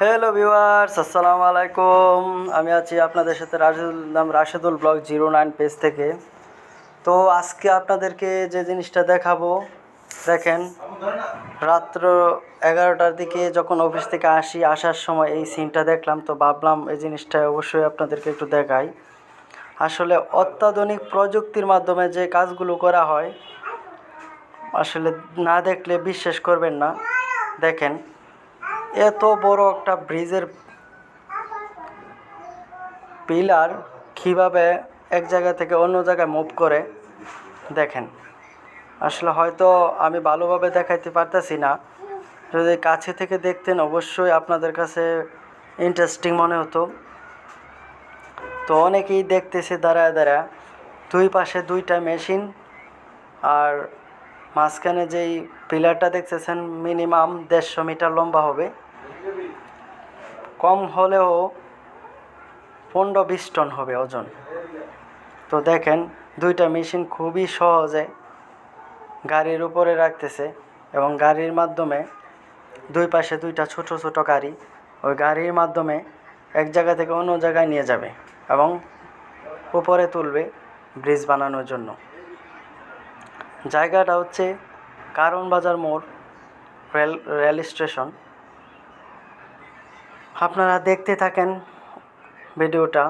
Hello viewers আসসালামু আলাইকুম আমি আছি আপনাদের সাথে রাশেদুল, নাম Rashedul blog zero nine page থেকে। তো আজকে আপনাদেরকে যে জিনিসটা দেখাবো, দেখেন, রাত্র এগারোটার দিকে যখন অফিস থেকে আসি, আসার সময় এই সিনটা দেখলাম, তো ভাবলাম এই জিনিসটা অবশ্যই আপনাদেরকে একটু দেখাই। আসলে অত্যাধুনিক প্রযুক্তির মাধ্যমে যে কাজগুলো করা হয়, আসলে না দেখলে বিশ্বাস করবেন না। দেখেন এত বড় একটা ব্রিজের পিলার কীভাবে এক জায়গা থেকে অন্য জায়গায় মুভ করে, দেখেন। আসলে হয়তো আমি ভালোভাবে দেখাইতে পারতেছি না। যদি কাছে থেকে দেখতেন, অবশ্যই আপনাদের কাছে ইন্টারেস্টিং মনে হতো। তো অনেকেই দেখতেছে, দাঁড়ায় দাঁড়ায়। দুই পাশে দুইটা মেশিন আর মাঝখানে যেই পিলারটা দেখতেছেন মিনিমাম দেড়শো মিটার লম্বা হবে। কম হলেও পনেরো বিশ টন হবে ওজন। তো দেখেন, দুইটা মেশিন খুবই সহজে গাড়ির উপরে রাখতেছে এবং গাড়ির মাধ্যমে দুই পাশে দুইটা ছোট ছোট গাড়ি ওই গাড়ির মাধ্যমে এক জায়গা থেকে অন্য জায়গায় নিয়ে যাবে এবং উপরে তুলবে ব্রিজ বানানোর জন্য। জায়গাটা হচ্ছে কারণ বাজার মোড় রেল রেল স্টেশন। আপনারা দেখতে থাকেন ভিডিওটা।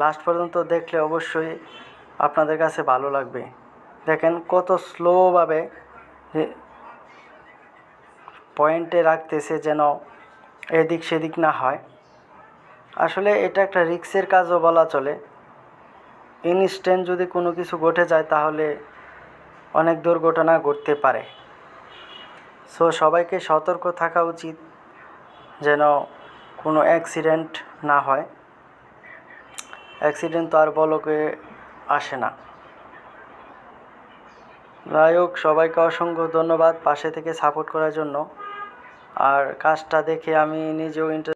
লাস্ট পর্যন্ত দেখলে অবশ্যই আপনাদের কাছে ভালো লাগবে। দেখেন কত স্লোভাবে পয়েন্টে রাখতেছে যেন এদিক সেদিক না হয়। আসলে এটা একটা রিক্সের কাজও বলা চলে। ইনস্ট্যান্ট যদি কোনো কিছু ঘটে যায় তাহলে অনেক দুর্ঘটনা ঘটতে পারে। সো সবাইকে সতর্ক থাকা উচিত যেন কোনো অ্যাক্সিডেন্ট না হয়। অ্যাক্সিডেন্ট তো আর বলকে আসে না। যাই হোক, সবাইকে অসংখ্য ধন্যবাদ পাশে থেকে সাপোর্ট করার জন্য। আর কাজটা দেখে আমি নিজেও ইন্টার